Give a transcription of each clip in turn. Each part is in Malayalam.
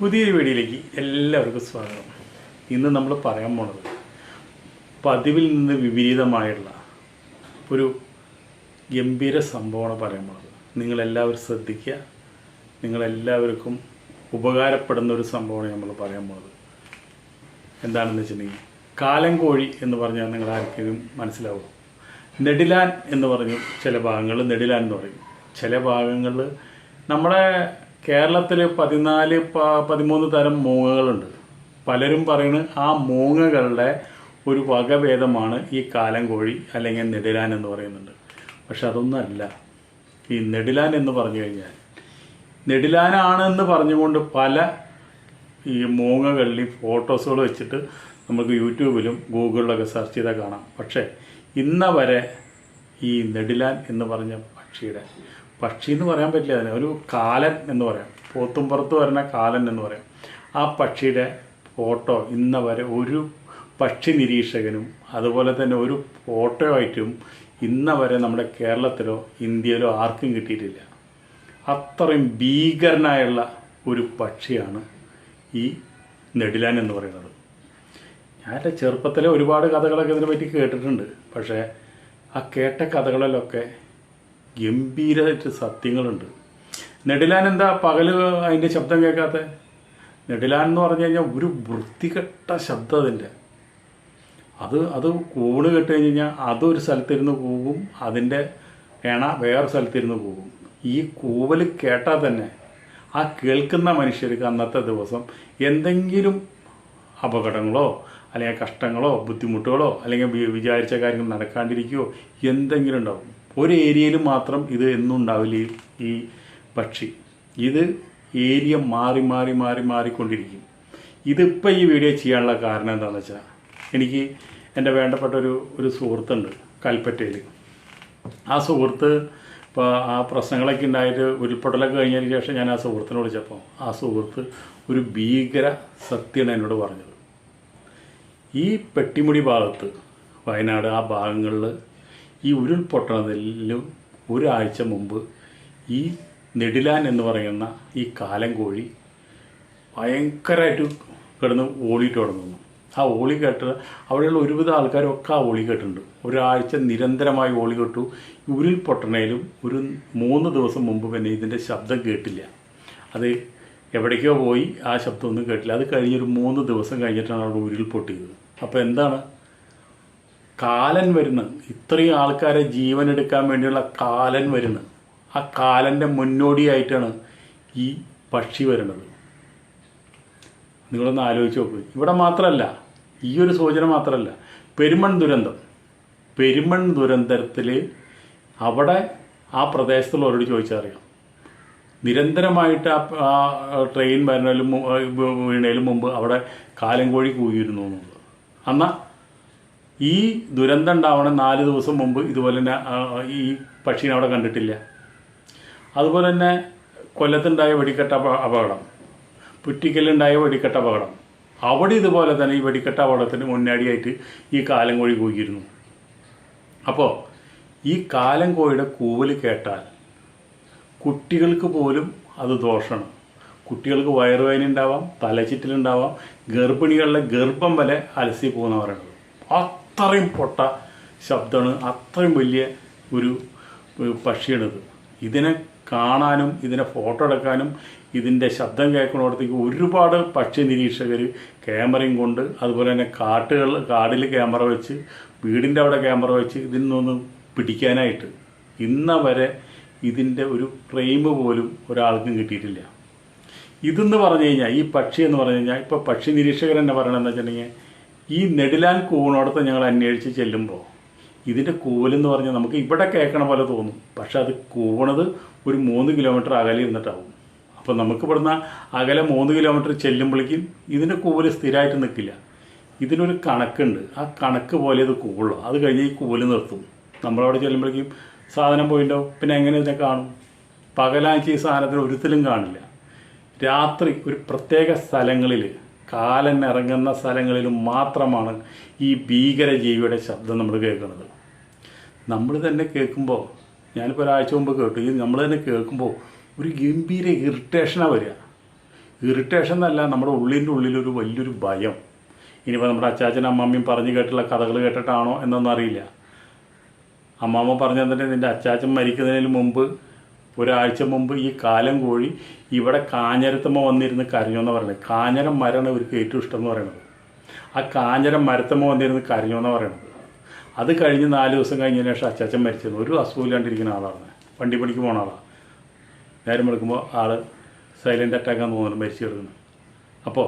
പുതിയൊരു വീഡിയോയിലേക്ക് എല്ലാവർക്കും സ്വാഗതം. ഇന്ന് നമ്മൾ പറയാൻ പോണത് പതിവിൽ നിന്ന് വിപരീതമായുള്ള ഒരു ഗംഭീര സംഭവമാണ് പറയാൻ പോണത്. നിങ്ങളെല്ലാവരും ശ്രദ്ധിക്കുക. നിങ്ങളെല്ലാവർക്കും ഉപകാരപ്പെടുന്ന ഒരു സംഭവമാണ് നമ്മൾ പറയാൻ പോണത്. എന്താണെന്ന് വെച്ചിട്ടുണ്ടെങ്കിൽ കാലം കോഴി എന്ന് പറഞ്ഞാൽ നിങ്ങൾ ആർക്കെങ്കിലും മനസ്സിലാവും? നെടിലാൻ എന്ന് പറഞ്ഞു ചില ഭാഗങ്ങൾ നെടിലാൻ എന്ന് പറയും. ചില ഭാഗങ്ങളിൽ നമ്മുടെ കേരളത്തിൽ പതിനാല് പതിമൂന്ന് തരം മൂങ്ങകളുണ്ട്. പലരും പറയുന്നത് ആ മൂങ്ങകളുടെ ഒരു വകഭേദമാണ് ഈ കാലം കോഴി അല്ലെങ്കിൽ നെടിലാൻ എന്ന് പറയുന്നുണ്ട്. പക്ഷെ അതൊന്നല്ല. ഈ നെടിലാൻ എന്ന് പറഞ്ഞു കഴിഞ്ഞാൽ നെടിലാനാണെന്ന് പറഞ്ഞുകൊണ്ട് പല ഈ മൂങ്ങകളിൽ ഫോട്ടോസുകൾ വെച്ചിട്ട് നമുക്ക് യൂട്യൂബിലും ഗൂഗിളിലൊക്കെ സെർച്ച് ചെയ്താൽ കാണാം. പക്ഷേ ഇന്ന വരെ ഈ നെടിലാൻ എന്ന് പറഞ്ഞ പക്ഷിയുടെ പക്ഷി എന്ന് പറയാൻ പറ്റില്ല അതിന്. ഒരു കാലൻ എന്ന് പറയാം. പോത്തുംപുറത്ത് വരുന്ന കാലൻ എന്ന് പറയാം. ആ പക്ഷിയുടെ ഫോട്ടോ ഇന്ന വരെ ഒരു പക്ഷി നിരീക്ഷകനും അതുപോലെ തന്നെ ഒരു ഫോട്ടോ ആയിട്ടും ഇന്ന വരെ നമ്മുടെ കേരളത്തിലോ ഇന്ത്യയിലോ ആർക്കും കിട്ടിയിട്ടില്ല. അത്രയും ഭീകരനായുള്ള ഒരു പക്ഷിയാണ് ഈ നെടിലാൻ എന്ന് പറയുന്നത്. ഞാൻ എന്റെ ചെറുപ്പത്തിലെ ഒരുപാട് കഥകളൊക്കെ ഇതിനെ പറ്റി കേട്ടിട്ടുണ്ട്. പക്ഷേ ആ കേട്ട കഥകളിലൊക്കെ ഗംഭീരമായിട്ട് സത്യങ്ങളുണ്ട്. നെടിലാൻ എന്താ പകൽ അതിന്റെ ശബ്ദം കേൾക്കാത്ത? നെടിലാൻ എന്ന് പറഞ്ഞു കഴിഞ്ഞാൽ ഒരു വൃത്തികെട്ട ശബ്ദം അതിന്റെ അത് അത് കൂണ് കെട്ട് കഴിഞ്ഞ് കഴിഞ്ഞാൽ അതൊരു സ്ഥലത്തിരുന്ന് പോകും അതിന്റെ എണ വേറെ സ്ഥലത്തിരുന്ന് പോകും. ഈ കൂവൽ കേട്ടാൽ തന്നെ ആ കേൾക്കുന്ന മനുഷ്യർക്ക് അന്നത്തെ ദിവസം എന്തെങ്കിലും അപകടങ്ങളോ അല്ലെങ്കിൽ കഷ്ടങ്ങളോ ബുദ്ധിമുട്ടുകളോ അല്ലെങ്കിൽ വിചാരിച്ച കാര്യങ്ങൾ നടക്കാണ്ടിരിക്കുകയോ എന്തെങ്കിലും ഉണ്ടാവും. ഒരു ഏരിയയിൽ മാത്രം ഇത് എന്നും ഉണ്ടാവില്ല ഈ- പക്ഷി. ഇത് ഏരിയ മാറി മാറി മാറി മാറിക്കൊണ്ടിരിക്കും. ഇതിപ്പോൾ ഈ വീഡിയോ ചെയ്യാനുള്ള കാരണം എന്താണെന്ന് വെച്ചാൽ എനിക്ക് എന്റെ വേണ്ടപ്പെട്ട ഒരു ഒരു സുഹൃത്തുണ്ട് കൽപ്പറ്റയിൽ ആ സുഹൃത്ത് ഇപ്പോൾ ആ പ്രശ്നങ്ങളൊക്കെ ഉണ്ടായിട്ട് ഉരുൾപൊട്ടലൊക്കെ കഴിഞ്ഞതിന് ശേഷം ഞാൻ ആ സുഹൃത്തിനെ വിളിച്ചപ്പോൾ ആ സുഹൃത്ത് ഒരു ഭീകര സത്യമാണ് എന്നോട് പറഞ്ഞത്. ഈ പെട്ടിമുടി ഭാഗത്ത് വയനാട് ആ ഭാഗങ്ങളിൽ ഈ ഉരുൾപൊട്ടണതിലും ഒരാഴ്ച മുമ്പ് ഈ നെടിലാൻ എന്ന് പറയുന്ന ഈ കാലം കോഴി ഭയങ്കരമായിട്ട് കിടന്ന് ഓളിയിട്ട് തുടങ്ങുന്നു ആ ഓളി കേട്ട് അവിടെയുള്ള ഒരുവിധ ആൾക്കാരൊക്കെ ആ ഓളി കേട്ടിട്ടുണ്ട്. ഒരാഴ്ച നിരന്തരമായി ഓളി കേട്ടു. ഈ ഉരുൾപൊട്ടണയിലും ഒരു മൂന്ന് ദിവസം മുമ്പ് പിന്നെ ഇതിന്റെ ശബ്ദം കേട്ടില്ല. അത് എവിടേക്കോ പോയി ആ ശബ്ദമൊന്നും കേട്ടില്ല. അത് കഴിഞ്ഞൊരു മൂന്ന് ദിവസം കഴിഞ്ഞിട്ടാണ് അവിടെ ഉരുൾ പൊട്ടിയത്. അപ്പോൾ എന്താണ്? കാലൻ വരുന്നു. ഇത്രയും ആൾക്കാരെ ജീവൻ എടുക്കാൻ വേണ്ടിയുള്ള കാലൻ വരുന്നു. ആ കാലന്റെ മുന്നോടിയായിട്ടാണ് ഈ പക്ഷി വരുന്നത്. നിങ്ങളൊന്ന് ആലോചിച്ച് നോക്ക്. ഇവിടെ മാത്രമല്ല ഈ ഒരു സൂചന മാത്രമല്ല പെരുമൺ ദുരന്തം. പെരുമൺ ദുരന്തത്തിൽ അവിടെ ആ പ്രദേശത്തുള്ളവരോട് ചോദിച്ചറിയാം. നിരന്തരമായിട്ട് ആ ട്രെയിൻ വരണേലും വീണേലും മുമ്പ് അവിടെ കാലം കോഴി കൂകിയിരുന്നു എന്നുള്ളത്. എന്നാൽ ഈ ദുരന്തം ഉണ്ടാവണം നാല് ദിവസം മുമ്പ് ഇതുപോലെ തന്നെ ഈ പക്ഷീനെ അവിടെ കണ്ടിട്ടില്ല. അതുപോലെ തന്നെ കൊല്ലത്തുണ്ടായ വെടിക്കെട്ട അപകടം. പുറ്റിക്കലുണ്ടായ വെടിക്കെട്ട അപകടം. അവിടെ ഇതുപോലെ തന്നെ ഈ വെടിക്കെട്ട അപകടത്തിന് മുന്നാടിയായിട്ട് ഈ കാലം കോഴി കൂകിയിരുന്നു. അപ്പോൾ ഈ കാലം കോഴിയുടെ കൂവൽ കേട്ടാൽ കുട്ടികൾക്ക് പോലും അത് ദോഷമാണ് കുട്ടികൾക്ക് വയറുവേദന ഉണ്ടാവാം തലച്ചിറ്റിലുണ്ടാവാം ഗർഭിണികളുടെ ഗർഭം വരെ അലസി പോകുന്നവരുണ്ട് പറയുന്നത്. അത്രയും പൊട്ട ശബ്ദമാണ് അത്രയും വലിയ ഒരു പക്ഷിയാണിത്. ഇതിനെ കാണാനും ഇതിനെ ഫോട്ടോ എടുക്കാനും ഇതിന്റെ ശബ്ദം കേൾക്കുന്നിടത്തേക്ക് ഒരുപാട് പക്ഷി നിരീക്ഷകർ ക്യാമറയും കൊണ്ട് അതുപോലെ തന്നെ കാട്ടുകൾ കാടിൽ ക്യാമറ വെച്ച് വീടിന്റെ അവിടെ ക്യാമറ വെച്ച് ഇതിൽ നിന്നൊന്ന് പിടിക്കാനായിട്ട് ഇന്ന വരെ ഇതിന്റെ ഒരു ഫ്രെയിം പോലും ഒരാൾക്കും കിട്ടിയിട്ടില്ല. ഇതെന്ന് പറഞ്ഞു കഴിഞ്ഞാൽ ഈ പക്ഷി എന്ന് പറഞ്ഞു കഴിഞ്ഞാൽ ഇപ്പോൾ പക്ഷി നിരീക്ഷകർ തന്നെ പറയണമെന്ന് വെച്ചിട്ടുണ്ടെങ്കിൽ ഈ നെടിലാൻ കൂവിനോടത്ത് ഞങ്ങൾ അന്വേഷിച്ച് ചെല്ലുമ്പോൾ ഇതിന്റെ കൂവലെന്ന് പറഞ്ഞാൽ നമുക്ക് ഇവിടെ കേൾക്കണ പോലെ തോന്നും. പക്ഷെ അത് കൂവണത് ഒരു മൂന്ന് കിലോമീറ്റർ അകലെ ഇരുന്നിട്ടാവും അപ്പോൾ നമുക്ക് ഇവിടുന്ന് അകലെ മൂന്ന് കിലോമീറ്റർ ചെല്ലുമ്പോഴേക്കും ഇതിന്റെ കൂവൽ സ്ഥിരമായിട്ട് നിൽക്കില്ല. ഇതിനൊരു കണക്കുണ്ട്. ആ കണക്ക് പോലെ ഇത് കൂവുള്ളൂ. അത് കഴിഞ്ഞ് ഈ കൂവൽ നിർത്തും. നമ്മളവിടെ ചെല്ലുമ്പോഴേക്കും സാധനം പോയിട്ടോ പിന്നെ എങ്ങനെ ഇതിനെ കാണും? പകലാഴ്ച ഈ സാധനത്തിന് ഒരുത്തിലും കാണില്ല. രാത്രി ഒരു പ്രത്യേക സ്ഥലങ്ങളിൽ കാലൻ ഇറങ്ങുന്ന സ്ഥലങ്ങളിൽ മാത്രമാണ് ഈ ഭീകര ജീവിയുടെ ശബ്ദം നമ്മൾ കേൾക്കുന്നത്. നമ്മൾ തന്നെ കേൾക്കുമ്പോൾ ഞാനിപ്പോൾ ഒരാഴ്ച മുമ്പ് കേട്ടു ഇത് നമ്മൾ തന്നെ കേൾക്കുമ്പോൾ ഒരു ഗംഭീര ഇറിറ്റേഷനാണ് വരിക. ഇറിറ്റേഷൻ എന്നല്ല നമ്മുടെ ഉള്ളിന്റെ ഉള്ളിലൊരു വലിയൊരു ഭയം. ഇനിയിപ്പോൾ നമ്മുടെ അച്ചാച്ചനും അമ്മാമ്മയും പറഞ്ഞു കേട്ടുള്ള കഥകൾ കേട്ടിട്ടാണോ എന്നൊന്നും അറിയില്ല. അമ്മാമ്മ പറഞ്ഞു തന്നെ നിന്റെ അച്ചാച്ചൻ മരിക്കുന്നതിന് മുമ്പ് ഒരാഴ്ച മുമ്പ് ഈ കാലം കോഴി ഇവിടെ കാഞ്ഞരത്തമ്മ വന്നിരുന്ന് കരഞ്ഞു എന്ന് പറയുന്നത് കാഞ്ഞരം മരമാണ് ഇവർക്ക് ഏറ്റവും ഇഷ്ടം എന്ന് പറയുന്നത് ആ കാഞ്ഞരം മരത്തമ്മ വന്നിരുന്ന് കരഞ്ഞു എന്ന് പറയുന്നത് അത് കഴിഞ്ഞ് നാല് ദിവസം കഴിഞ്ഞതിന് ശേഷം അച്ചാച്ചൻ മരിച്ചത്. ഒരു അസുഖമില്ലാണ്ടിരിക്കുന്ന ആളാണ്. വണ്ടി പണിക്ക് പോണ ആളാണ് നേരം എടുക്കുമ്പോൾ ആൾ സൈലന്റ് അറ്റാക്കാന്ന് തോന്നുന്നു മരിച്ചു കിടക്കുന്നത് അപ്പോൾ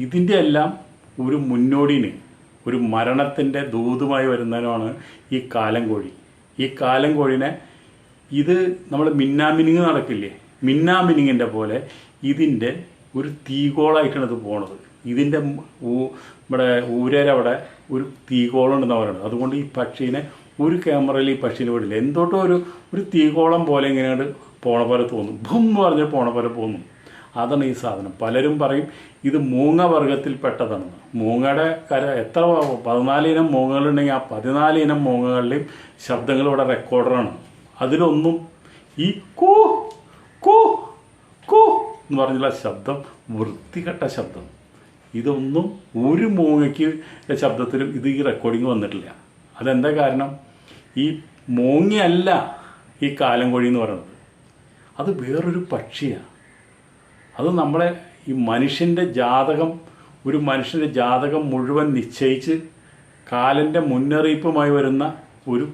ഇതിന്റെ എല്ലാം ഒരു മുന്നോടിന് ഒരു മരണത്തിന്റെ ദൂതുമായി വരുന്നതിനാണ് ഈ കാലം കോഴി. ഈ കാലം കോഴിനെ ഇത് നമ്മൾ മിന്നാമിനിങ് നടക്കില്ലേ? മിന്നാമിനിങ്ങിന്റെ പോലെ ഇതിന്റെ ഒരു തീകോളായിട്ടാണ് ഇത് പോണത്. ഇതിന്റെ നമ്മുടെ ഊരരവിടെ ഒരു തീകോളുണ്ടെന്നാണ് പറയുന്നത് അതുകൊണ്ട് ഈ പക്ഷീനെ ഒരു ക്യാമറയിൽ ഈ പക്ഷീനെ വിടില്ല. എന്തോട്ടോ ഒരു ഒരു തീകോളം പോലെ ഇങ്ങനെ പോണ പോലെ തോന്നും. ഭും എന്ന് പറഞ്ഞ് പോണ പോലെ തോന്നും. അതാണ് ഈ സാധനം. പലരും പറയും ഇത് മൂങ്ങ വർഗത്തിൽ പെട്ടതാണെന്ന് മൂങ്ങയുടെ കര എത്ര പതിനാല് ഇനം മൂങ്ങകളുണ്ടെങ്കിൽ ആ പതിനാല് ഇനം മൂങ്ങകളുടെയും ശബ്ദങ്ങൾ ഇവിടെ റെക്കോർഡറാണ് അതിലൊന്നും ഈ കൂ കൂ കൂ എന്ന് പറഞ്ഞുള്ള ശബ്ദം വൃത്തികെട്ട ശബ്ദം. ഇതൊന്നും ഒരു മൂങ്ങയ്ക്ക് ശബ്ദത്തിലും ഇത് ഈ റെക്കോർഡിങ് വന്നിട്ടില്ല. അതെന്താ കാരണം? ഈ മൂങ്ങയല്ല ഈ കാലം കോഴി എന്ന് പറയുന്നത്. അത് വേറൊരു പക്ഷിയാണ് അത് നമ്മളെ ഈ മനുഷ്യന്റെ ജാതകം ഒരു മനുഷ്യന്റെ ജാതകം മുഴുവൻ നിശ്ചയിച്ച് കാലന്റെ മുന്നറിയിപ്പുമായി വരുന്ന ഒരു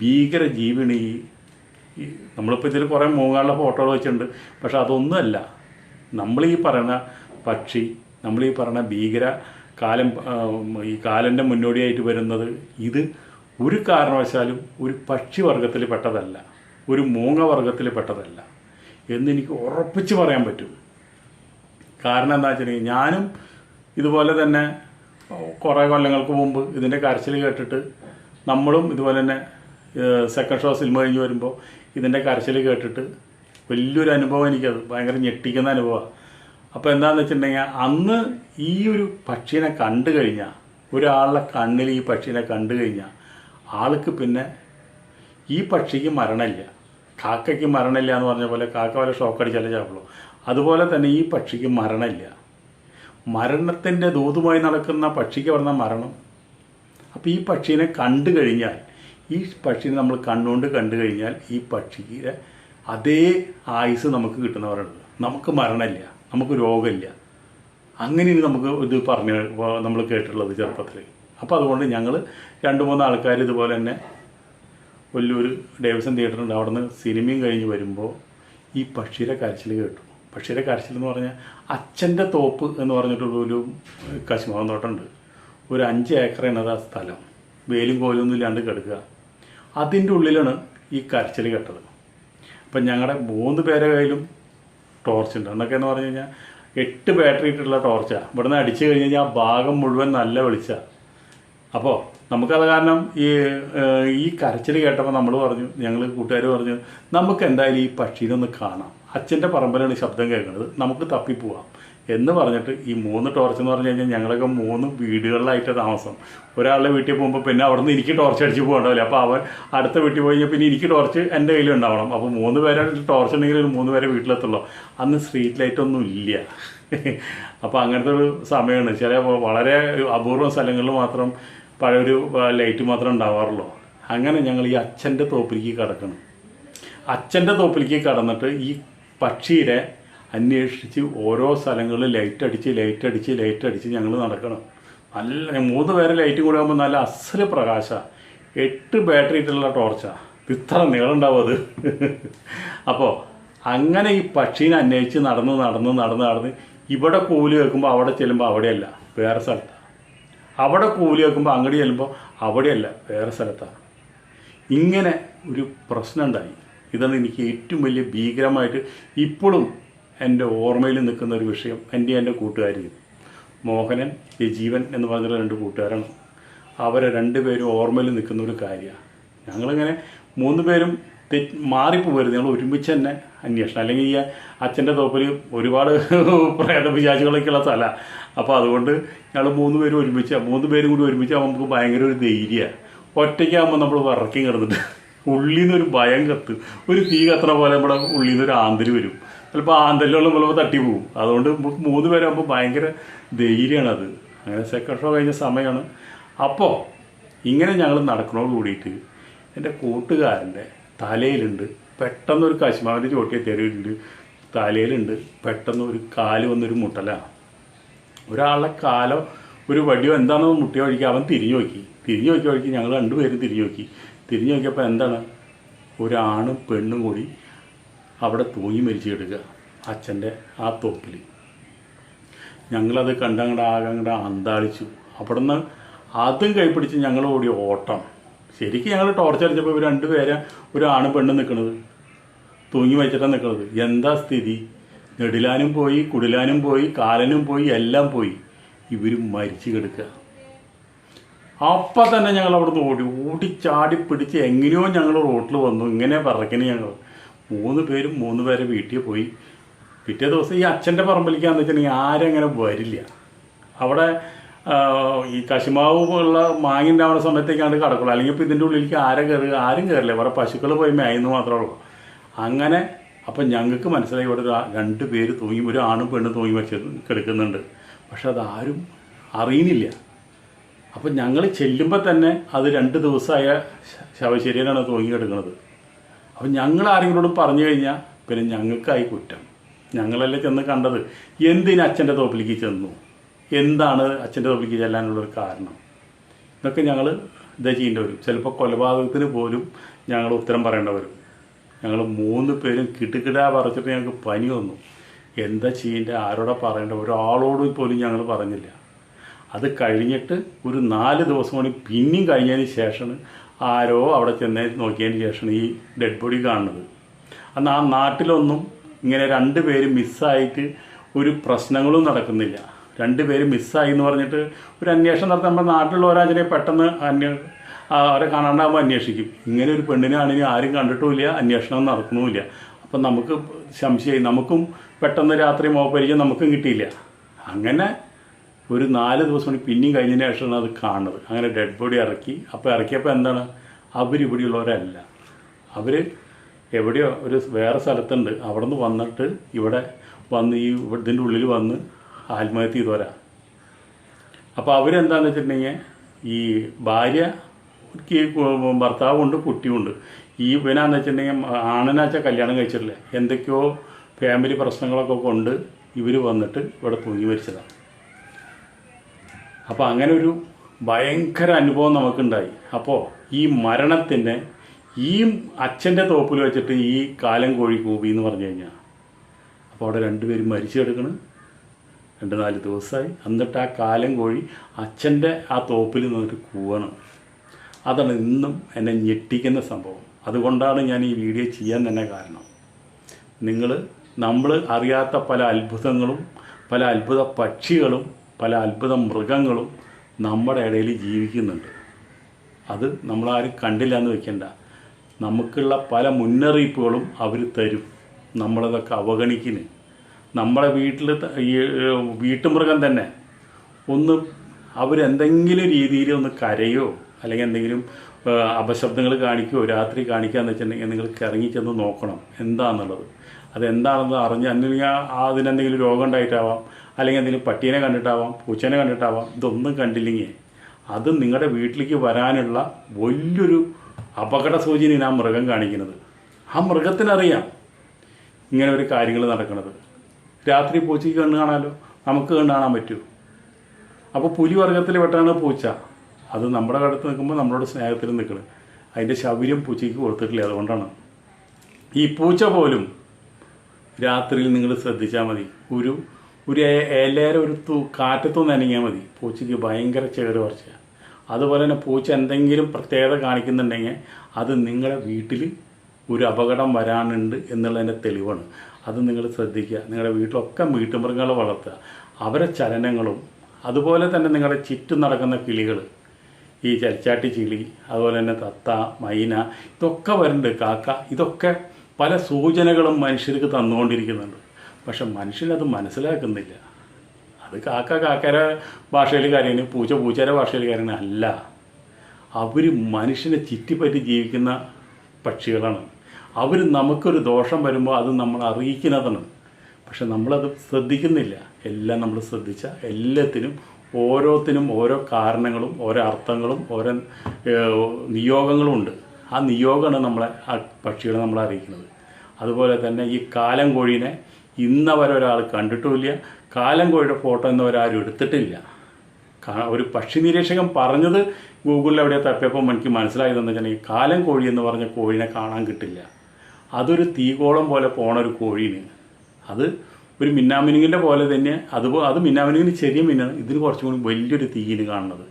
ഭീകര ജീവിയാണ് ഈ നമ്മളിപ്പോൾ ഇതിൽ കുറേ മൂങ്ങാളുടെ ഫോട്ടോകൾ വെച്ചിട്ടുണ്ട്. പക്ഷെ അതൊന്നുമല്ല. നമ്മൾ ഈ പറയുന്ന പക്ഷി നമ്മൾ ഈ പറയുന്ന ഭീകര കാലം ഈ കാലന്റെ മുന്നോടിയായിട്ട് വരുന്നത് ഇത് ഒരു കാരണവശാലും ഒരു പക്ഷി വർഗത്തിൽ പെട്ടതല്ല. ഒരു മൂങ്ങ വർഗത്തിൽ പെട്ടതല്ല. എന്നെനിക്ക് ഉറപ്പിച്ച് പറയാൻ പറ്റും. കാരണം എന്താ വെച്ചിട്ടുണ്ടെങ്കിൽ ഞാനും ഇതുപോലെ തന്നെ കുറേ കൊല്ലങ്ങൾക്ക് മുമ്പ് ഇതിന്റെ കരച്ചിൽ കേട്ടിട്ട് നമ്മളും ഇതുപോലെ തന്നെ സെക്കൻഡ് ഷോ സിനിമ കഴിഞ്ഞ് വരുമ്പോൾ ഇതിന്റെ കരച്ചിൽ കേട്ടിട്ട് വലിയൊരു അനുഭവം എനിക്കത്. ഭയങ്കര ഞെട്ടിക്കുന്ന അനുഭവമാണ് അപ്പോൾ എന്താണെന്ന് വെച്ചിട്ടുണ്ടെങ്കിൽ അന്ന് ഈ ഒരു പക്ഷീനെ കണ്ടു കഴിഞ്ഞാൽ ഒരാളുടെ കണ്ണിൽ ഈ പക്ഷീനെ കണ്ടു കഴിഞ്ഞാൽ ആൾക്ക് പിന്നെ ഈ പക്ഷിക്ക് മരണമില്ല. കാക്കയ്ക്ക് മരണമില്ല എന്ന് പറഞ്ഞ പോലെ കാക്ക വല്ല ഷോക്ക് അടിച്ചാലേ ചാവുള്ളൂ. അതുപോലെ തന്നെ ഈ പക്ഷിക്ക് മരണമില്ല. മരണത്തിന്റെ ദൂതുമായി നടക്കുന്ന പക്ഷിക്ക് പറഞ്ഞ മരണം? അപ്പോൾ ഈ പക്ഷീനെ കണ്ടു കഴിഞ്ഞാൽ ഈ പക്ഷിനെ നമ്മൾ കണ്ണുകൊണ്ട് കണ്ടു കഴിഞ്ഞാൽ ഈ പക്ഷിക്ക് അതേ ആയുസ് നമുക്ക് കിട്ടുന്നവരുണ്ട്. നമുക്ക് മരണമില്ല നമുക്ക് രോഗമില്ല. അങ്ങനെയാണ് നമുക്ക് ഇത് പറഞ്ഞ് നമ്മൾ കേട്ടിട്ടുള്ളത് ചെറുപ്പത്തിൽ അപ്പോൾ അതുകൊണ്ട് ഞങ്ങൾ രണ്ട് മൂന്ന് ആൾക്കാർ ഇതുപോലെ തന്നെ വലിയൊരു ഡേവിസൺ തിയേറ്ററുണ്ട് അവിടെ നിന്ന് സിനിമയും കഴിഞ്ഞ് വരുമ്പോൾ ഈ പക്ഷിയുടെ കരച്ചിൽ കേട്ടു. പക്ഷിയുടെ കരച്ചിൽ എന്ന് പറഞ്ഞാൽ അച്ഛന്റെ തോപ്പ് എന്ന് പറഞ്ഞിട്ടുള്ള ഒരു കശുമാവൻ തോട്ടമുണ്ട് ഒരു അഞ്ച് ഏക്കറാണ് അത് ആ സ്ഥലം. വേലും കോലൊന്നും ഇല്ലാണ്ട് കിടക്കുക. അതിന്റെ ഉള്ളിലാണ് ഈ കരച്ചിൽ കേട്ടത്. അപ്പം ഞങ്ങളുടെ മൂന്ന് പേരെ കയ്യിലും ടോർച്ച് ഉണ്ട്. എന്നൊക്കെ എന്ന് പറഞ്ഞു കഴിഞ്ഞാൽ എട്ട് ബാറ്ററി ഇട്ടുള്ള ടോർച്ചാണ് ഇവിടുന്ന് അടിച്ചു കഴിഞ്ഞ് കഴിഞ്ഞാൽ ഭാഗം മുഴുവൻ നല്ല വെളിച്ച. അപ്പോൾ നമുക്കത് കാരണം ഈ ഈ കരച്ചിൽ കേട്ടപ്പോൾ നമ്മൾ പറഞ്ഞു ഞങ്ങൾ കൂട്ടുകാർ പറഞ്ഞു നമുക്ക് എന്തായാലും ഈ പക്ഷീനെ ഒന്ന് കാണാം. അച്ഛന്റെ പറമ്പിലാണ് ശബ്ദം കേൾക്കുന്നത്. നമുക്ക് തപ്പിപ്പോവാം. എന്ന് പറഞ്ഞിട്ട് ഈ മൂന്ന് ടോർച്ച് എന്ന് പറഞ്ഞു കഴിഞ്ഞാൽ ഞങ്ങളൊക്കെ മൂന്ന് വീടുകളിലായിട്ട് താമസം. ഒരാളുടെ വീട്ടിൽ പോകുമ്പോൾ പിന്നെ അവിടെ നിന്ന് എനിക്ക് ടോർച്ച് അടിച്ച് പോകണ്ടാവില്ല അപ്പോൾ അവൻ അടുത്ത വീട്ടിൽ പോയി കഴിഞ്ഞാൽ പിന്നെ എനിക്ക് ടോർച്ച് എന്റെ കയ്യിൽ ഉണ്ടാവണം. അപ്പോൾ മൂന്ന് പേരെ ടോർച്ച് ഉണ്ടെങ്കിൽ ഒരു മൂന്ന് പേരെ വീട്ടിലെത്തുള്ളൂ. അന്ന് സ്ട്രീറ്റ് ലൈറ്റ് ഒന്നും ഇല്ല. അപ്പോൾ അങ്ങനത്തെ ഒരു സമയമാണ് ചില വളരെ അപൂർവ സ്ഥലങ്ങളിൽ മാത്രം പഴയൊരു ലൈറ്റ് മാത്രം ഉണ്ടാവാറുള്ളൂ. അങ്ങനെ ഞങ്ങൾ ഈ അച്ഛന്റെ തോപ്പിലേക്ക് കടക്കണം അച്ഛന്റെ തോപ്പിലേക്ക് കടന്നിട്ട് ഈ പക്ഷിയെ അന്വേഷിച്ച് ഓരോ സ്ഥലങ്ങളിൽ ലൈറ്റ് അടിച്ച് ലൈറ്റ് അടിച്ച് ലൈറ്റ് അടിച്ച് ഞങ്ങൾ നടക്കണം. നല്ല മൂന്ന് പേരെ ലൈറ്റും കൂടെ ആകുമ്പോൾ നല്ല അസൽ പ്രകാശ. എട്ട് ബാറ്ററി ഇട്ടുള്ള ടോർച്ചാണ് ഇത്ര നീളുണ്ടാവും അത്. അപ്പോൾ അങ്ങനെ ഈ പക്ഷീനെ അന്വേഷിച്ച് നടന്ന് നടന്ന് നടന്ന് നടന്ന് ഇവിടെ കൂലി വെക്കുമ്പോൾ അവിടെ ചെല്ലുമ്പോൾ അവിടെയല്ല വേറെ സ്ഥലത്താണ് അവിടെ കൂലി വെക്കുമ്പോൾ അങ്ങോട്ട് ചെല്ലുമ്പോൾ അവിടെയല്ല വേറെ സ്ഥലത്താണ് ഇങ്ങനെ ഒരു പ്രശ്നം ഉണ്ടായി ഇതാണ് എനിക്ക് ഏറ്റവും വലിയ ഭീകരമായിട്ട് ഇപ്പോഴും എന്റെ ഓർമ്മയിൽ നിൽക്കുന്ന ഒരു വിഷയം എന്റെ എന്റെ കൂട്ടുകാരിയും മോഹനൻ രജീവൻ എന്ന് പറഞ്ഞ രണ്ട് കൂട്ടുകാരാണ്. അവരെ രണ്ടുപേരും ഓർമ്മയിൽ നിൽക്കുന്ന ഒരു കാര്യമാണ് ഞങ്ങളിങ്ങനെ മൂന്ന് പേരും തെറ്റ് മാറിപ്പോകരുത് ഞങ്ങൾ ഒരുമിച്ച് തന്നെ അന്വേഷണം. അല്ലെങ്കിൽ ഈ അച്ഛന്റെ തോപ്പിൽ ഒരുപാട് പ്രേത പിശാചുകളൊക്കെയുള്ള സ്ഥല. അപ്പോൾ അതുകൊണ്ട് ഞങ്ങൾ മൂന്ന് പേരും ഒരുമിച്ച് മൂന്ന് പേരും കൂടി ഒരുമിച്ച് നമുക്ക് ഭയങ്കര ഒരു ധൈര്യമാണ് ഒറ്റയ്ക്കാകുമ്പോൾ നമ്മൾ വിറക്കി കിടന്നിട്ട് ഉള്ളിൽ നിന്നൊരു ഭയം കത്ത്. ഒരു തീ കത്തണ പോലെ നമ്മുടെ ഉള്ളിൽ നിന്നൊരു ആന്തരി വരും. ചിലപ്പോൾ ആന്തല്ലുള്ള ചിലപ്പോൾ തട്ടി പോകും അതുകൊണ്ട് മൂന്ന് പേരാകുമ്പോൾ ഭയങ്കര ധൈര്യമാണ് അത് അങ്ങനെ സെക്കൻഡ് ഷോ കഴിഞ്ഞ സമയമാണ് അപ്പോൾ ഇങ്ങനെ ഞങ്ങൾ നടക്കണോട് കൂടിയിട്ട് എന്റെ കൂട്ടുകാരന്റെ തലയിലുണ്ട്. പെട്ടെന്ന് ഒരു കശ്മാവിന്റെ ചോട്ടിയ തെരുവിട്ടുണ്ട് തലയിലുണ്ട്. പെട്ടെന്ന് ഒരു കാൽ വന്നൊരു മുട്ടലാണ് ഒരാളുടെ കാലോ ഒരു വടിയോ എന്താണോ മുട്ടിയ വഴിക്ക് അവൻ തിരിഞ്ഞു നോക്കി. തിരിഞ്ഞു നോക്കിയ വഴിക്ക് ഞങ്ങൾ രണ്ടുപേരും തിരിഞ്ഞു നോക്കി. തിരിഞ്ഞു നോക്കിയപ്പോൾ എന്താണ്? ഒരാണും പെണ്ണും കൂടി അവിടെ തൂങ്ങി മരിച്ചു കിടക്കുക അച്ഛന്റെ ആ തോപ്പിൽ ഞങ്ങളത് കണ്ടങ്ങടെ ആകെ അങ്ങടെ അന്താളിച്ചു. അവിടെ നിന്ന് അതും കൈപ്പിടിച്ച് ഞങ്ങൾ ഓടി ഓട്ടം. ശരിക്കും ഞങ്ങൾ ടോർച്ച് അടിച്ചപ്പോൾ രണ്ടുപേരെ ഒരു ആണ് പെണ്ണ് നിൽക്കുന്നത് തൂങ്ങി വെച്ചിട്ടാണ് നിൽക്കുന്നത് എന്താ സ്ഥിതി? നെടിലാനും പോയി കുടിലാനും പോയി കാലനും പോയി എല്ലാം പോയി. ഇവർ മരിച്ചു കിടക്കുക. അപ്പം തന്നെ ഞങ്ങൾ അവിടുന്ന് ഓടി ഓടി ചാടി പിടിച്ച് എങ്ങനെയോ ഞങ്ങൾ റോട്ടിൽ വന്നു. ഇങ്ങനെ പറക്കണ ഞങ്ങൾ. മൂന്ന് പേരും മൂന്ന് പേരെ വീട്ടിൽ പോയി. പിറ്റേ ദിവസം ഈ അച്ഛന്റെ പറമ്പിലേക്കാന്ന് വെച്ചിട്ടുണ്ടെങ്കിൽ ആരും അങ്ങനെ വരില്ല. അവിടെ ഈ കശുമാവ് ഉള്ള മാങ്ങ ഉണ്ടാവുന്ന സമയത്തേക്കാണ് കിടക്കുള്ളൂ. അല്ലെങ്കിൽ ഇപ്പോൾ ഇതിന്റെ ഉള്ളിലേക്ക് ആരെ കയറുക? ആരും കയറില്ല. വേറെ പശുക്കൾ പോയി മേയുന്നു മാത്രമേ ഉള്ളൂ. അങ്ങനെ അപ്പം ഞങ്ങൾക്ക് മനസ്സിലായി ഇവിടെ രണ്ട് പേര് തൂങ്ങി ഒരു ആണും പെണ്ണും തൂങ്ങി വെച്ച് കിടക്കുന്നുണ്ട്. പക്ഷെ അതാരും അറിയുന്നില്ല. അപ്പം ഞങ്ങൾ ചെല്ലുമ്പോൾ തന്നെ അത് രണ്ട് ദിവസമായ ശവശരീരമാണ് തൂങ്ങി കിടക്കുന്നത്. അപ്പം ഞങ്ങൾ ആരെങ്കിലോടും പറഞ്ഞു കഴിഞ്ഞാൽ പിന്നെ ഞങ്ങൾക്കായി കുറ്റം. ഞങ്ങളല്ലേ ചെന്ന് കണ്ടത്? എന്തിന് അച്ഛന്റെ തോപ്പിലേക്ക് ചെന്നു? എന്താണ് അച്ഛന്റെ തോപ്പിലേക്ക് ചെല്ലാനുള്ളൊരു കാരണം? ഇതൊക്കെ ഞങ്ങൾ ഇതാ ചെയ്യേണ്ടി വരും. ചിലപ്പോൾ കൊലപാതകത്തിന് പോലും ഞങ്ങൾ ഉത്തരം പറയേണ്ടി വരും. ഞങ്ങൾ മൂന്ന് പേരും കിടുകിടാ പറിച്ചിട്ട് ഞങ്ങൾക്ക് പനി വന്നു. എന്താ ചെയ്യേണ്ട ആരോടാ പറയേണ്ട ഒരാളോട് പോലും ഞങ്ങൾ പറഞ്ഞില്ല. അത് കഴിഞ്ഞിട്ട് ഒരു നാല് ദിവസം കൂടി പിന്നെയും കഴിഞ്ഞതിന് ശേഷമാണ് ആരോ അവിടെ ചെന്ന് നോക്കിയതിന് ശേഷമാണ് ഈ ഡെഡ് ബോഡി കാണുന്നത്. അന്ന് ആ നാട്ടിലൊന്നും ഇങ്ങനെ രണ്ട് പേര് മിസ്സായിട്ട് ഒരു പ്രശ്നങ്ങളും നടക്കുന്നില്ല. രണ്ട് പേര് മിസ്സായി എന്ന് പറഞ്ഞിട്ട് ഒരു അന്വേഷണം നടത്താൻ നമ്മുടെ നാട്ടിലുള്ള പെട്ടെന്ന് അന്വേ അവരെ കാണാണ്ടാകുമ്പോൾ അന്വേഷിക്കും. ഇങ്ങനെ ഒരു പെണ്ണിനെ ആണെങ്കിൽ ആരും കണ്ടിട്ടുമില്ല അന്വേഷണം നടക്കണമില്ല അപ്പം നമുക്ക് സംശയമായി നമുക്കും പെട്ടെന്ന് രാത്രി മോപ്പരിക്കും നമുക്കും കിട്ടിയില്ല. അങ്ങനെ ഒരു നാല് ദിവസം കൂടി പിന്നെയും കഴിഞ്ഞതിന് ശേഷമാണ് അത് കാണുന്നത്. അങ്ങനെ ഡെഡ് ബോഡി ഇറക്കി. അപ്പോൾ ഇറക്കിയപ്പോൾ എന്താണ്? അവരിവിടെയുള്ളവരല്ല അവർ എവിടെയോ ഒരു വേറെ സ്ഥലത്തുണ്ട്. അവിടെ നിന്ന് വന്നിട്ട് ഇവിടെ വന്ന് ഈ ഇതിന്റെ ഉള്ളിൽ വന്ന് ആത്മഹത്യ ചെയ്തവരാ. അപ്പോൾ അവരെന്താണെന്ന് വെച്ചിട്ടുണ്ടെങ്കിൽ ഈ ഭാര്യ ഭർത്താവുണ്ട് കുട്ടിയുണ്ട് ഈ ഇവനാന്ന് വെച്ചിട്ടുണ്ടെങ്കിൽ ആണിനാച്ച കല്യാണം കഴിച്ചിട്ടില്ല? എന്തൊക്കെയോ ഫാമിലി പ്രശ്നങ്ങളൊക്കെ കൊണ്ട് ഇവർ വന്നിട്ട് ഇവിടെ തൂങ്ങി മരിച്ചതാണ് അപ്പോൾ അങ്ങനെ ഒരു ഭയങ്കര അനുഭവം നമുക്കുണ്ടായി. അപ്പോൾ ഈ മരണത്തിന്റെ ഈ അച്ഛന്റെ തോപ്പിൽ വെച്ചിട്ട് ഈ കാലം കോഴി കൂവി എന്ന് പറഞ്ഞു കഴിഞ്ഞാൽ അപ്പോൾ അവിടെ രണ്ടുപേരും മരിച്ചു കിടക്കണം രണ്ട് നാല് ദിവസമായി. എന്നിട്ട് ആ കാലം കോഴി അച്ഛന്റെ ആ തോപ്പിൽ നിന്നിട്ട് കൂവണം. അതാണ് ഇന്നും എന്നെ ഞെട്ടിക്കുന്ന സംഭവം. അതുകൊണ്ടാണ് ഞാൻ ഈ വീഡിയോ ചെയ്യാൻ തന്നെ കാരണം. നിങ്ങൾ നമ്മൾ അറിയാത്ത പല അത്ഭുതങ്ങളും പല അത്ഭുത പക്ഷികളും പല അത്ഭുത മൃഗങ്ങളും നമ്മുടെ ഇടയിൽ ജീവിക്കുന്നുണ്ട്. അത് നമ്മളാരും കണ്ടില്ല എന്ന് വെക്കണ്ട. നമുക്കുള്ള പല മുന്നറിയിപ്പുകളും അവർ തരും. നമ്മളതൊക്കെ അവഗണിക്കുന്നു നമ്മുടെ വീട്ടിൽ ഈ വീട്ടുമൃഗം തന്നെ ഒന്ന് അവരെന്തെങ്കിലും രീതിയിൽ ഒന്ന് കരയോ അല്ലെങ്കിൽ എന്തെങ്കിലും അപശബ്ദങ്ങൾ കാണിക്കുകയോ രാത്രി കാണിക്കാന്ന് വെച്ചിട്ടുണ്ടെങ്കിൽ നിങ്ങൾക്ക് ഇറങ്ങിച്ചെന്ന് നോക്കണം. എന്താണെന്നുള്ളത് അതെന്താണെന്ന് അറിഞ്ഞ് അല്ലെങ്കിൽ അതിനെന്തെങ്കിലും രോഗം ഉണ്ടായിട്ടാവാം. അല്ലെങ്കിൽ എന്തെങ്കിലും പട്ടീനെ കണ്ടിട്ടാവാം പൂച്ചേനെ കണ്ടിട്ടാവാം. ഇതൊന്നും കണ്ടില്ലെങ്കിൽ അത് നിങ്ങളുടെ വീട്ടിലേക്ക് വരാനുള്ള വലിയൊരു അപകട സൂചനയാണ് ആ മൃഗം കാണിക്കുന്നത്. ആ മൃഗത്തിനറിയാം ഇങ്ങനെ ഒരു കാര്യങ്ങൾ നടക്കുന്നത്. രാത്രി പൂച്ചയ്ക്ക് കണ്ണ് കാണാമല്ലോ നമുക്ക് കണ്ണ് കാണാൻ പറ്റുമോ അപ്പോൾ പുലി വർഗത്തിൽ പെട്ടാണ് പൂച്ച. അത് നമ്മുടെ കടുത്ത് നിൽക്കുമ്പോൾ നമ്മളോട് സ്നേഹത്തിൽ നിൽക്കണം. അതിന്റെ ശൗര്യം പൂച്ചയ്ക്ക് കൊടുത്തിട്ടില്ല അതുകൊണ്ടാണ്. ഈ പൂച്ച പോലും രാത്രിയിൽ നിങ്ങൾ ശ്രദ്ധിച്ചാൽ മതി. ഒരു ഒരു ഏലേര ഒരു തൂ കാറ്റത്തു അനങ്ങിയാൽ മതി. പൂച്ചയ്ക്ക് ഭയങ്കര ചേറ് പറിച്ച. അതുപോലെ തന്നെ പൂച്ച എന്തെങ്കിലും പ്രത്യേകത കാണിക്കുന്നുണ്ടെങ്കിൽ അത് നിങ്ങളുടെ വീട്ടിൽ ഒരു അപകടം വരാനുണ്ട് എന്നുള്ളതിന്റെ തെളിവാണ്. അത് നിങ്ങൾ ശ്രദ്ധിക്കുക. നിങ്ങളുടെ വീട്ടിലൊക്കെ വീട്ടുമൃഗങ്ങളെ വളർത്തുക. അവരെ ചലനങ്ങളും അതുപോലെ തന്നെ നിങ്ങളുടെ ചുറ്റും നടക്കുന്ന കിളികൾ ഈ ചരിച്ചാട്ടി ചിളി അതുപോലെ തന്നെ തത്ത മൈന ഇതൊക്കെ വരുന്നുണ്ട്. കാക്ക ഇതൊക്കെ പല സൂചനകളും മനുഷ്യർക്ക് തന്നുകൊണ്ടിരിക്കുന്നുണ്ട്. പക്ഷെ മനുഷ്യനത് മനസ്സിലാക്കുന്നില്ല. അത് കാക്ക കാക്കര ഭാഷയിൽ കാര്യമാണ് പൂച്ച പൂച്ചര ഭാഷയിൽ കാര്യമാണ് അല്ല. അവർ മനുഷ്യനെ ചുറ്റിപ്പറ്റി ജീവിക്കുന്ന പക്ഷികളാണ്. അവർ നമുക്കൊരു ദോഷം വരുമ്പോൾ അത് നമ്മൾ അറിയിക്കുന്നതാണ്. പക്ഷെ നമ്മളത് ശ്രദ്ധിക്കുന്നില്ല. എല്ലാം നമ്മൾ ശ്രദ്ധിച്ച എല്ലാത്തിനും ഓരോത്തിനും ഓരോ കാരണങ്ങളും ഓരോ അർത്ഥങ്ങളും ഓരോ നിയോഗങ്ങളും ഉണ്ട്. ആ നിയോഗമാണ് നമ്മളെ ആ പക്ഷികളെ നമ്മളെ അറിയിക്കുന്നത്. അതുപോലെ തന്നെ ഈ കാലം കോഴീനെ ഇന്നവരെ ഒരാൾ കണ്ടിട്ടുമില്ല. കാലം കോഴിയുടെ ഫോട്ടോ ഇന്നവരാരും എടുത്തിട്ടില്ല. ഒരു പക്ഷി നിരീക്ഷകൻ പറഞ്ഞത് ഗൂഗിളിൽ എവിടെ തപ്പിയപ്പോൾ എനിക്ക് മനസ്സിലായതെന്ന് വെച്ചാൽ ഈ കാലം കോഴി എന്ന് പറഞ്ഞ കോഴീനെ കാണാൻ കിട്ടില്ല. അതൊരു തീകോളം പോലെ പോണ ഒരു കോഴീന്. അത് ഒരു മിന്നാമിനുങ്ങിന്റെ പോലെ തന്നെ അത് അത് മിന്നാമിനുങ്ങിന് ചെറിയ മിന്നാണ് ഇതിന് കുറച്ചും കൂടി വലിയൊരു തീയിന് കാണുന്നത്.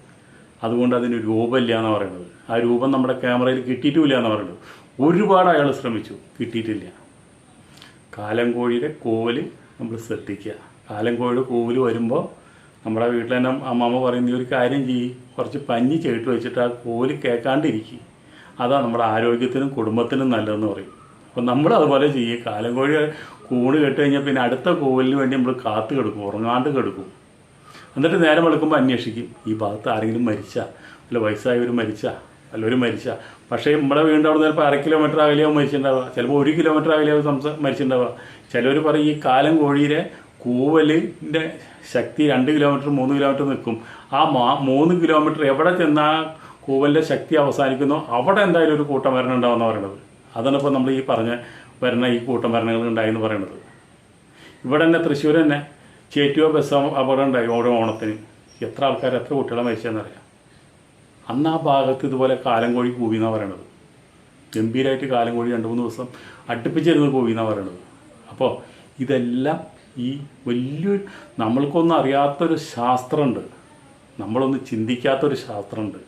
അതുകൊണ്ട് അതിന് രൂപമില്ല എന്ന് പറയുന്നത്. ആ രൂപം നമ്മുടെ ക്യാമറയിൽ കിട്ടിയിട്ടുമില്ല എന്ന് പറയുന്നത്. ഒരുപാട് അയാൾ ശ്രമിച്ചു. കിട്ടിയിട്ടില്ല. കാലം കോഴിയുടെ കോവൽ നമ്മൾ ശ്രദ്ധിക്കുക. കാലം കോഴിയുടെ കോവൽ വരുമ്പോൾ നമ്മുടെ വീട്ടിൽ തന്നെ അമ്മാമ്മ പറയുന്ന ഒരു കാര്യം ചെയ്യും. കുറച്ച് പഞ്ഞി ചേട്ട് വെച്ചിട്ട് ആ കോൽ കേൾക്കാണ്ടിരിക്കും. അതാണ് നമ്മുടെ ആരോഗ്യത്തിനും കുടുംബത്തിനും നല്ലതെന്ന് പറയും. അപ്പം നമ്മൾ അതുപോലെ ചെയ്യുക കാലം കോഴി കൂണ് കേട്ട് കഴിഞ്ഞാൽ പിന്നെ അടുത്ത കോവലിന് വേണ്ടി നമ്മൾ കാത്തു കിടക്കും ഉറങ്ങാണ്ട് കിടക്കും. എന്നിട്ട് നേരം വെളുക്കുമ്പോൾ അന്വേഷിക്കും ഈ ഭാഗത്ത് ആരെങ്കിലും മരിച്ച അല്ല വയസ്സായവർ മരിച്ച ഒരു മരിച്ച. പക്ഷേ നമ്മുടെ വീണ്ടും അവിടെ ചിലപ്പോൾ അര കിലോമീറ്റർ അകലെയാവും മരിച്ചിട്ടുണ്ടാവുക ചിലപ്പോൾ ഒരു കിലോമീറ്റർ അകലെയാവും സംസ മരിച്ചിട്ടുണ്ടാവുക ചിലവർ പറയും ഈ കാലം കോഴിയുടെ കൂവലിന്റെ ശക്തി രണ്ട് കിലോമീറ്റർ മൂന്ന് കിലോമീറ്റർ നിൽക്കും. ആ മാ മൂന്ന് കിലോമീറ്റർ എവിടെ ചെന്നാൽ കൂവലിന്റെ ശക്തി അവസാനിക്കുന്നോ അവിടെ എന്തായാലും ഒരു കൂട്ടം മരണം പറയുന്നത് അതാണ് ഇപ്പോൾ നമ്മൾ ഈ പറഞ്ഞ വരുന്ന ഈ കൂട്ടം മരണങ്ങൾ ഉണ്ടായെന്ന് പറയുന്നത് ഇവിടെ തന്നെ തൃശ്ശൂർ തന്നെ ചേറ്റുവ ബസ് അപകടം ഉണ്ടായി ഓരോ ഓണത്തിന്. എത്ര ആൾക്കാർ എത്ര കുട്ടികളെ മരിച്ചതെന്നറിയാം അന്ന് ആ ഭാഗത്ത് ഇതുപോലെ കാലം കോഴി കൂവി എന്നാണ് പറയണത്. ഗംഭീരമായിട്ട് കാലം കോഴി രണ്ട് മൂന്ന് ദിവസം അടുപ്പിച്ചിരുന്ന് കൂവി എന്നാണ് പറയണത്. അപ്പോൾ ഇതെല്ലാം ഈ വലിയൊരു നമ്മൾക്കൊന്നും അറിയാത്തൊരു ശാസ്ത്രമുണ്ട് നമ്മളൊന്നും ചിന്തിക്കാത്തൊരു ശാസ്ത്രമുണ്ട്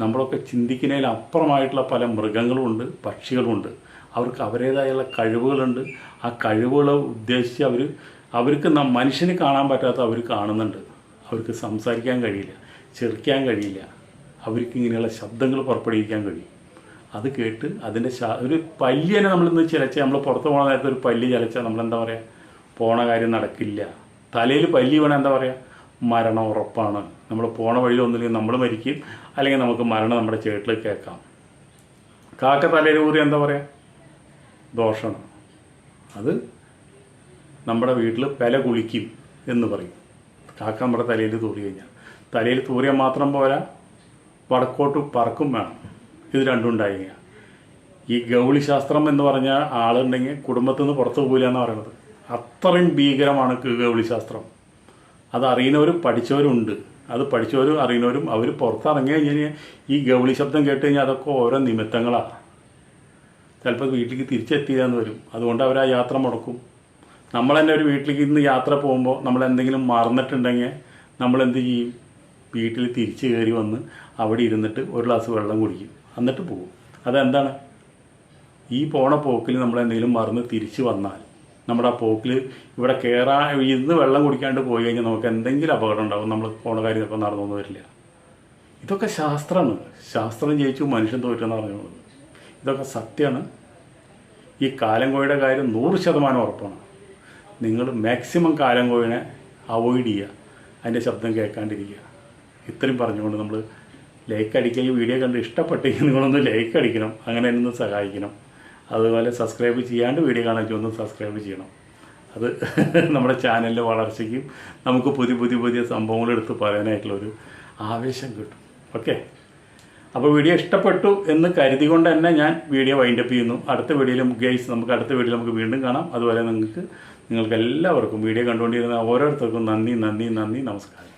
നമ്മളൊക്കെ ചിന്തിക്കുന്നതിൽ അപ്പുറമായിട്ടുള്ള പല മൃഗങ്ങളുമുണ്ട് പക്ഷികളുമുണ്ട്. അവർക്ക് അവരുടേതായുള്ള കഴിവുകളുണ്ട്. ആ കഴിവുകൾ ഉദ്ദേശിച്ച് അവർ അവർക്ക് മനുഷ്യന് കാണാൻ പറ്റാത്ത അവർ കാണുന്നുണ്ട്. അവർക്ക് സംസാരിക്കാൻ കഴിയില്ല ചെറുക്കാൻ കഴിയില്ല. അവർക്ക് ഇങ്ങനെയുള്ള ശബ്ദങ്ങൾ പുറപ്പെടുവിക്കാൻ കഴിയും. അത് കേട്ട് അതിന്റെ ഒരു പല്ലിയെ നമ്മളിന്ന് ചിലച്ച നമ്മൾ പുറത്ത് പോകുന്ന നേരത്തെ ഒരു പല്ലി ചിലച്ചാൽ നമ്മളെന്താ പറയുക പോണ കാര്യം നടക്കില്ല. തലയിൽ പല്ലി വേണം എന്താ പറയുക മരണം ഉറപ്പാണ്. നമ്മൾ പോണ വഴി ഒന്നില്ലെങ്കിൽ നമ്മൾ മരിക്കും. അല്ലെങ്കിൽ നമുക്ക് മരണം നമ്മുടെ ചേട്ടിൽ കേൾക്കാം. കാക്ക തലയിൽ ഊറി എന്താ പറയുക ദോഷമാണ്. അത് നമ്മുടെ വീട്ടിൽ പെല കുളിക്കും എന്ന് പറയും. കാക്ക നമ്മുടെ തലയിൽ തൂറി കഴിഞ്ഞാൽ. തലയിൽ തൂറിയാൽ മാത്രം പോരാ. വടക്കോട്ട് പറക്കും വേണം. ഇത് രണ്ടും ഉണ്ടായി ഈ ഗൗളി ശാസ്ത്രം എന്ന് പറഞ്ഞ ആളുണ്ടെങ്കിൽ കുടുംബത്തിൽ നിന്ന് പുറത്തു പോകില്ല എന്ന് പറയുന്നത്. അത്രയും ഭീകരമാണ് ഗൗളി ശാസ്ത്രം അത് അറിയുന്നവരും പഠിച്ചവരുണ്ട്. അത് പഠിച്ചവരും അറിയുന്നവരും അവർ പുറത്തിറങ്ങി കഴിഞ്ഞാൽ ഈ ഗൗളി ശബ്ദം കേട്ട് കഴിഞ്ഞാൽ അതൊക്കെ ഓരോ നിമിത്തങ്ങളാണ് ചിലപ്പോൾ വീട്ടിലേക്ക് തിരിച്ചെത്തിയതെന്ന് വരും. അതുകൊണ്ട് അവർ ആ യാത്ര മുടക്കും. നമ്മൾ തന്നെ ഒരു വീട്ടിലേക്ക് ഇന്ന് യാത്ര പോകുമ്പോൾ നമ്മൾ എന്തെങ്കിലും മറന്നിട്ടുണ്ടെങ്കിൽ നമ്മൾ എന്ത് ചെയ്യും? വീട്ടിൽ തിരിച്ചു കയറി വന്ന് അവിടെ ഇരുന്നിട്ട് ഒരു ഗ്ലാസ് വെള്ളം കുടിക്കും. എന്നിട്ട് പോകും. അതെന്താണ്? ഈ പോണ പോക്കിൽ നമ്മൾ എന്തെങ്കിലും മറന്ന് തിരിച്ചു വന്നാൽ നമ്മുടെ ആ പോക്കിൽ ഇവിടെ കയറാൻ ഇന്ന് വെള്ളം കുടിക്കാണ്ട് പോയി കഴിഞ്ഞാൽ നമുക്ക് എന്തെങ്കിലും അപകടം ഉണ്ടാവും. നമ്മൾ പോണ കാര്യം ഇപ്പം നടന്നൊന്നും വരില്ല. ഇതൊക്കെ ശാസ്ത്രമാണ്. ശാസ്ത്രം ജയിച്ചു മനുഷ്യൻ തോറ്റെന്ന് പറഞ്ഞത് ഇതൊക്കെ സത്യമാണ് ഈ കാലം കോഴിയുടെ കാര്യം നൂറ് ശതമാനം ഉറപ്പാണ്. നിങ്ങൾ മാക്സിമം കാലം കോഴിനെ അവോയ്ഡ് ചെയ്യുക. അതിന്റെ ശബ്ദം കേൾക്കാണ്ടിരിക്കുക. ഇത്രയും പറഞ്ഞുകൊണ്ട് നമ്മൾ ലൈക്ക് അടിക്കുക ഈ വീഡിയോ കണ്ട് ഇഷ്ടപ്പെട്ടെങ്കിൽ നിങ്ങളൊന്ന് ലൈക്ക് അടിക്കണം. അങ്ങനെ ഒന്ന് സഹായിക്കണം. അതുപോലെ സബ്സ്ക്രൈബ് ചെയ്യാണ്ട് വീഡിയോ കാണാൻ ഒന്ന് സബ്സ്ക്രൈബ് ചെയ്യണം. അത് നമ്മുടെ ചാനലിന്റെ വളർച്ചയ്ക്കും നമുക്ക് പുതിയ പുതിയ പുതിയ സംഭവങ്ങൾ എടുത്ത് പറയാനായിട്ടുള്ളൊരു ആവേശം കിട്ടും. ഓക്കെ അപ്പോൾ വീഡിയോ ഇഷ്ടപ്പെട്ടു എന്ന് കരുതികൊണ്ട് തന്നെ ഞാൻ വീഡിയോ വൈൻഡപ്പ് ചെയ്യുന്നു. അടുത്ത വീഡിയോയിലും ഗൈസ് നമുക്ക് അടുത്ത വീഡിയോയിൽ നമുക്ക് വീണ്ടും കാണാം. അതുപോലെ നിങ്ങൾക്ക് നിങ്ങൾക്ക് എല്ലാവർക്കും വീഡിയോ കണ്ടുകൊണ്ടിരുന്ന ഓരോരുത്തർക്കും നന്ദി നന്ദി നന്ദി നമസ്കാരം.